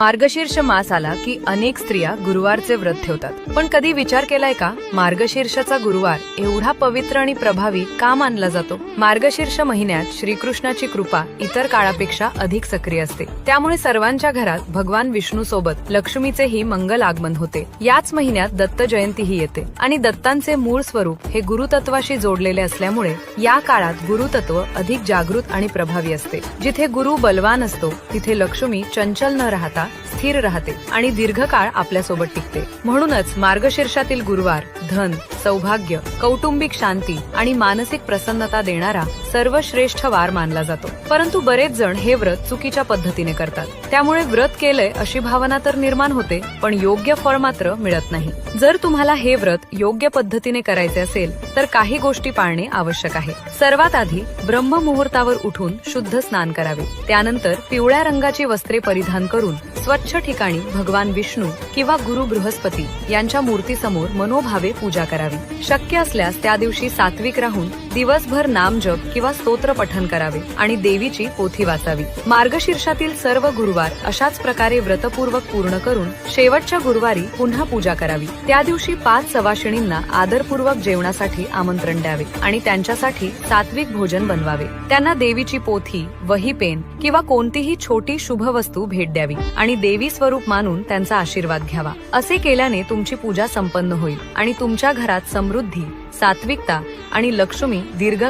मार्गशीर्ष मास आला की अनेक स्त्रिया गुरुवारचे व्रत ठेवतात. पण कधी विचार केलाय का? मार्गशीर्षाचा गुरुवार एवढा पवित्र आणि प्रभावी का मानला जातो? मार्गशीर्ष महिन्यात श्रीकृष्णाची कृपा इतर काळापेक्षा अधिक सक्रिय असते. त्यामुळे सर्वांच्या घरात भगवान विष्णू सोबत लक्ष्मीचेही मंगल आगमन होते. याच महिन्यात दत्त जयंतीही येते. आणि दत्तांचे मूळ स्वरूप हे गुरुतत्वाशी जोडलेले असल्यामुळे या काळात गुरुतत्व अधिक जागृत आणि प्रभावी असते. जिथे गुरु बलवान असतो तिथे लक्ष्मी चंचल न राहता स्थिर राहते आणि दीर्घकाळ आपल्यासोबत टिकते. म्हणूनच मार्गशीर्षातील गुरुवार धन सौभाग्य कौटुंबिक शांती आणि मानसिक प्रसन्नता देणारा सर्वश्रेष्ठ वार मानला जातो. परंतु बरेच जण हे व्रत चुकीच्या पद्धतीने करतात. त्यामुळे व्रत केलंय अशी भावना तर निर्माण होते पण योग्य फळ मात्र मिळत नाही. जर तुम्हाला हे व्रत योग्य पद्धतीने करायचे असेल तर काही गोष्टी पाळणे आवश्यक आहे. सर्वात आधी ब्रह्म मुहूर्तावर उठून शुद्ध स्नान करावे. त्यानंतर पिवळ्या रंगाची वस्त्रे परिधान करून स्वच्छ ठिकाणी भगवान विष्णू किंवा गुरु बृहस्पती यांच्या मूर्तीसमोर मनोभावे पूजा करावी. शक्य असल्यास त्या दिवशी सात्विक राहून दिवसभर नामजप किंवा स्तोत्र पठन करावे आणि देवीची पोथी वाचावी. मार्गशीर्षातील सर्व गुरुवार अशाच प्रकारे व्रतपूर्वक पूर्ण करून शेवटच्या गुरुवारी पुन्हा पूजा करावी. त्या दिवशी पाच सवाशिणींना आदरपूर्वक जेवणासाठी आमंत्रण द्यावे आणि त्यांच्यासाठी सात्विक भोजन बनवावे. त्यांना देवीची पोथी वही पेन किंवा कोणतीही छोटी शुभ वस्तू भेट द्यावी आणि देवी स्वरूप मानून त्यांचा आशीर्वाद घ्यावा. असे केल्याने तुमची पूजा संपन्न होईल आणि तुमच्या घरात समृद्धी सात्विकता आणि लक्ष्मी दीर्घ